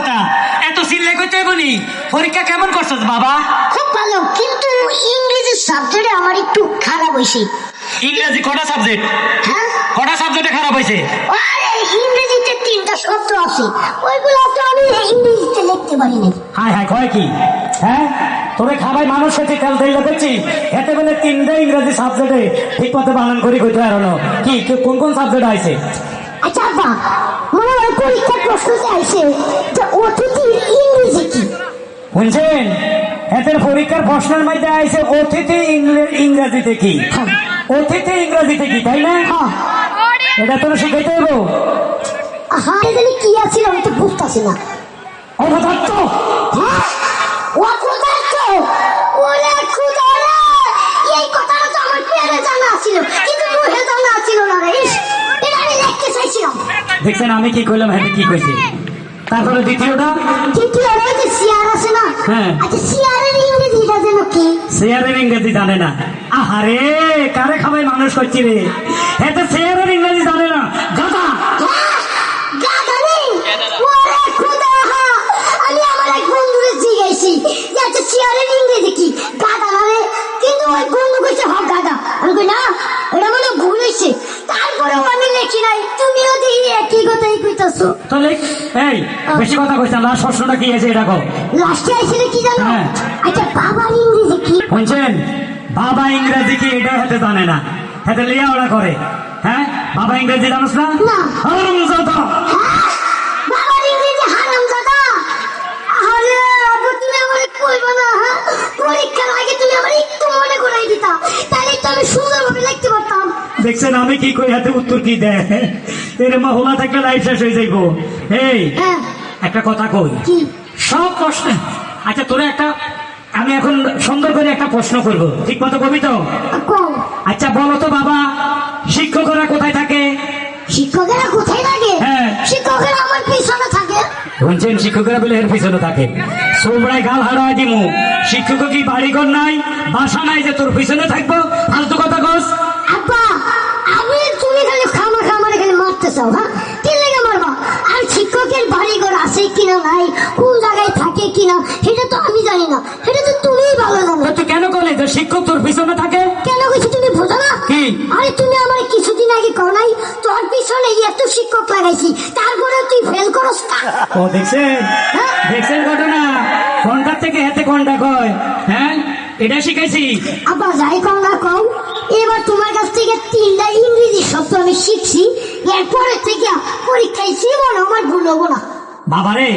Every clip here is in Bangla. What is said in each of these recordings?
কথা। এত চিল্লাই করতে বলি পরীক্ষা কেমন করছস বাবা? খুব ভালো কিন্তু ইংরেজি সাবজেক্টে আমার একটু খারাপ হয়েছে ইংরেজি কটা সাবজেক্ট? হ্যাঁ? কটা সাবজেক্টে খারাপ হয়েছে ইংরেজিতে তিনটা শব্দ আছে। ওইগুলো তো আমি ইংরেজিতে লিখতে পারি না। হায় হায় কয় কি? হ্যাঁ? তোরে খাবাই মানুষ হচ্ছে তেল তেল দেখছি এতে বলে তিনটে ইংরেজি সাবজেক্টে ঠিক মতো বানান করি কইতে পারো কি কি কোন কোন সাবজেক্ট আছে আচ্ছা হয় পরীক্ষার প্রশ্নতে আইছে যে অতিথির ইংরেজি কি শুনছেন? এদের পরীক্ষার প্রশ্নের মধ্যে আছে অতিথি ইংরে- ইংরেজিতে কি? অতিথি ইংরেজিতে কি? তাই না? এটা তোর শিখাইতে হব হ্যাঁ এখানে কি আছে আমি তো বুঝতেছি না। অপদার্থ! হ্যাঁ অপদার্থ ওরে খুদা রে এই কথাটা তো আমার পেরে জানা ছিল কিন্তু মুখে জানা ছিল না রে ইস, এটা আমি লিখতে চাইছিলাম দেখছেন আমি কি কইলাম হ্যাঁ কি কইছি? তারপরে দ্বিতীয়টা? না? হ্যাঁ। আচ্ছা ইংরেজি জানে না আহারে কারে খাবাই মানুষ করছি রে? এতে চেয়ারের ইংরেজি জানে না। হ্যাঁ, যে আচ্ছা চেয়ারের ইংরেজি কি? গাধা না রে কিন্তু ওই বন্ধু কইছে হ গাধা। আমি কই না এটা মনে হয় ভুল হয়েছে তারপরেও আমি লিখি নাই তুমিও দেখি একই কথাই কইতাছো তাহলে এই বেশি কথা কইছ না লাস্ট প্রশ্নটা কি আছে এটা কো লাস্টে আইছিলে কি জানো? হ্যাঁ। আচ্ছা বাবার ইংরেজি কি? শুনছেন? বাবা ইংরেজি কি এটা হাতে জানে না। হাতে লিয়া ওরা করে। হ্যাঁ? বাবা ইংরেজি জানোস না। হ্যাঁ? বাবার ইংরেজি হারাম দাদা আরে আবু তুমি আমার কইবা না হ্যাঁ? পরীক্ষার আগে তুমি আমার একটু দেখছেন আমি কি কই হাতে উত্তর কি দেয়? এর মহলা থেকে লাইফ শেষ হয়ে যাইব। এই হ্যাঁ। একটা কথা কই। সব প্রশ্ন আচ্ছা তোরা একটা আমি এখন সুন্দর করে একটা প্রশ্ন করব। ঠিক মতো কবি তো? আচ্ছা বলো তো বাবা শিক্ষকরা কোথায় থাকে? শিক্ষকেরা কোথায় লাগে হ্যাঁ। শিক্ষকেরা আমার পিছনে থাকে। শুনছেন শিক্ষকরা বলে এর পিছনে থাকে। সোমরায় গাল হারায় দিমু। শিক্ষক কি বাড়িঘর নাই? বাসা নাই যে তোর পিছনে থাকব? ফালতু কথা কস। আব্বা আমি তুমি খালি খামা খামারে খালি মারতে চাও হ্যাঁ? কি লেগে মারবা? আর শিক্ষকের বাড়ি ঘর আছে কিনা নাই? কোন জায়গায় থাকে কিনা? সেটা তো আমি জানি না। সেটা তো তুমিই ভালো জানো। তুই কেন করলি? যে শিক্ষক তোর পিছনে থাকে। কেন গেছি তুমি বোঝো না? কি? আরে তুমি আমার কিছুদিন আগে কর নাই তোর পিছনে এত শিক্ষক লাগাইছি তারপরে তুই ফেল করস না। ও দেখছেন? দেখছেন ঘটনা? ঘণ্টার থেকে হাতে ঘণ্টা কয়? হ্যাঁ? এটা শিখাইছি। আব্বা যাই কম না কম এবার এরপরে থেকে পরীক্ষায় জীবন আমার ভুল হব না। বাবারে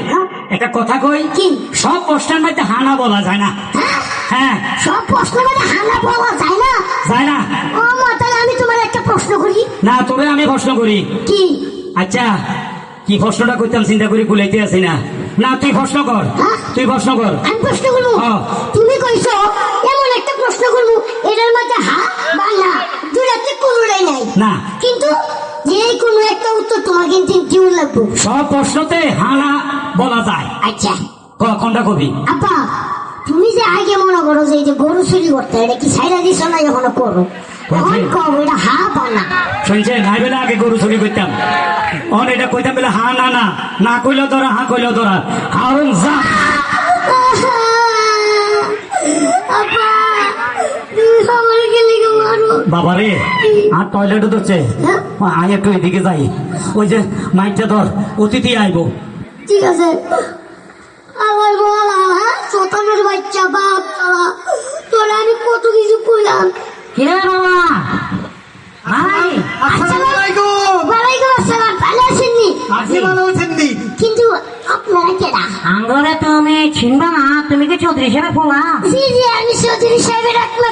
একটা কথা কই? কি? সব প্রশ্নের মধ্যে হানা বলা যায় না। হ্যাঁ? হ্যাঁ। সব প্রশ্ন মানে হানা বলা যায় না? যায় না। ও মা তাহলে আমি তোমার একটা প্রশ্ন করি। না তবে আমি প্রশ্ন করি। কি? আচ্ছা কি প্রশ্নটা করতাম চিন্তা করে কুলাইতে আসি না। না তুই প্রশ্ন কর। হ্যাঁ? তুই প্রশ্ন কর। আমি প্রশ্ন করব? হ্যাঁ। তুমি কইছো এমন একটা প্রশ্ন করব এটার মধ্যে হা বা না দুটাতে কোনোটাই নাই। না। কিন্তু যে কোনো একটা উত্তর কিন্তু কেউ লাগবো। সব প্রশ্নতে হানা বলা যায়। আচ্ছা। কোনটা কবি? আপা তুমি যে আগে মনে করো যে এই যে গরু চুরি করতে এটা কি সাইডা দিছ না এখনও করো? এখন কম এটা হা না? শুনছে নাই বেলা আগে গরু চুরি করতাম। অন এটা কইতাম বেলা হা না না। না কইলেও ধরা হা কইলেও ধরা। হারুন যা। আপা বাবারে আর টয়লেটও ধরছে। হ্যাঁ? আয় একটু এদিকে যাই। ওই যে মাইকটা ধর অতিথি আইবো। ঠিক আছে। আমার বলা হ্যাঁ? শতানের বাচ্চা বাপ তোরা তোরা আমি কত কিছু বাবা? কিন্তু আপনারা কেডা? আঙ্গরে তুমি চিনবা না তুমি কি চৌধুরী হিসেবে ফোলা জি জি আমি চৌধুরী সাহেবের একমাত্র বলা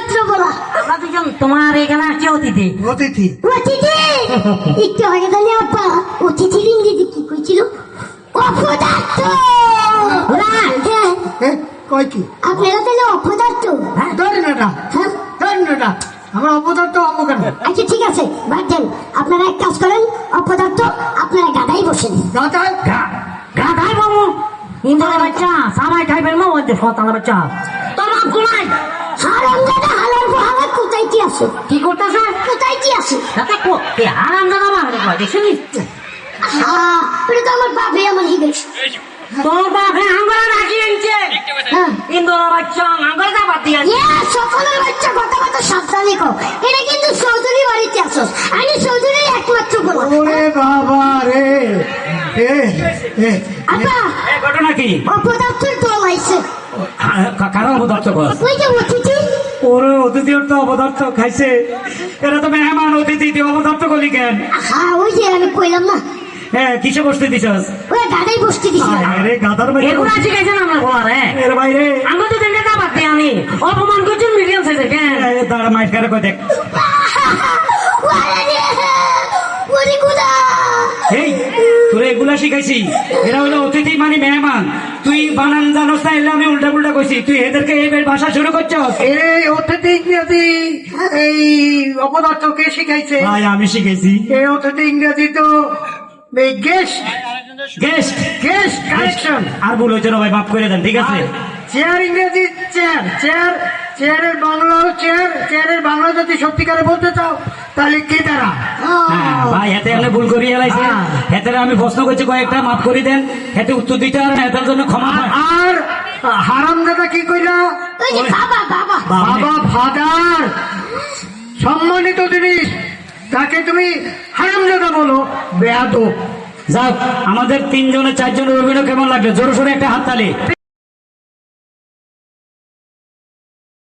দুজন তোমার এখানে আসছে অতিথি। অতিথি। অতিথি! একটু আগে জানি আপা অতিথির ইংরেজি কি কইছিল? অপদার্থ! হ্যাঁ, হ্যাঁ কয় কি? আপনারা তাহলে অপদার্থ? ধরেন এটা হ্যাঁ। ধরেন এটা আমার অপদার্থ হব কেন? আচ্ছা ঠিক আছে বাদ দেন। আপনারা এক কাজ করেন অপদার্থ আপনারা গাদাই বসেন। দাদা গা খাই বাবু। ইন্দ্রের বাচ্চা সামাই খাইবেন মা যে বাচ্চা। তোমার ঘুমাই হারাম হালা। কোথায় কি আছে? কি করতেছে কোথায় কি আছে? তাতে কো কে আরাম দাদা মানে কয় দেখছিস আহা, এটা তো আমার বাপে আমার হিগেশ। তোর বাপে আঙ্গুলে রাখি আনছে হ্যাঁ। ইন্দোরা বাচ্চা আঙ্গুলে যা বাদ দিয়ে ইয়া সকলের বাচ্চা কথা কথা সাবধানে কো এটা কিন্তু চৌধুরী বাড়িতে আসস আমি চৌধুরীর একমাত্র গোলাম ওরে বাবা রে। এ এ আপা এ ঘটনা কি? অপদার্থের দল আইছে। কা- কারও অপদার্থ কর ওই যে ওরে অতিথি তো অপদার্থ খাইছে। এরা তো মেহমান অতিথি তুই অপদার্থ করলি কেন? হ্যাঁ ওই যে আমি কইলাম না। হ্যাঁ কিসে বসতে দিছস? ওই গাদাই বসতে দিছিল আরে গাদার বাইরে এগুলা শিখাইছেন আমরা বলারে এর বাইরে। আঙ্গুল তো দেখে না বাদ আমি। আনি অপমান করছেন মিডিয়াম সাইজের কেন? এ, দাঁড়া মাইট করে কই দেখ। শিখাইছি। এরা হলো অতিথি মানে মেহমান। তুই বানান জানোস না এলে আমি উল্টা পুল্টা কইছি। তুই এদেরকে এই ভাষা শুরু করছস? এই অতিথি ইংরেজি এই অপদার্থ কে শিখাইছে। ভাই আমি শিখেছি এই অতিথি ইংরেজি তো এই গেস্ট গেস্ট গেস্ট কালেকশন আর ভুল হয়েছে ভাই মাফ করে দেন ঠিক আছে? চেয়ার ইংরেজি চেয়ার চেয়ার চেয়ারের বাংলা চেয়ার চেয়ারের বাংলা যদি সত্যিকারে বলতে চাও তাহলে কে তারা? হ্যাঁ, ভাই এতে আমি ভুল করি এলাইছি এতে আমি প্রশ্ন করছি কয়েকটা মাফ করে দেন। এতে উত্তর দিতে আর এটার জন্য ক্ষমা আর হারাম দাদা কি কইলা বাবা। বাবা বাবা। ফাদার। সম্মানিত জিনিস তাকে তুমি হারামজাদা বলো বেয়াদব। যাক আমাদের তিনজনের চারজনের অভিনয় কেমন লাগল? জোরে সোরে একটা হাততালি।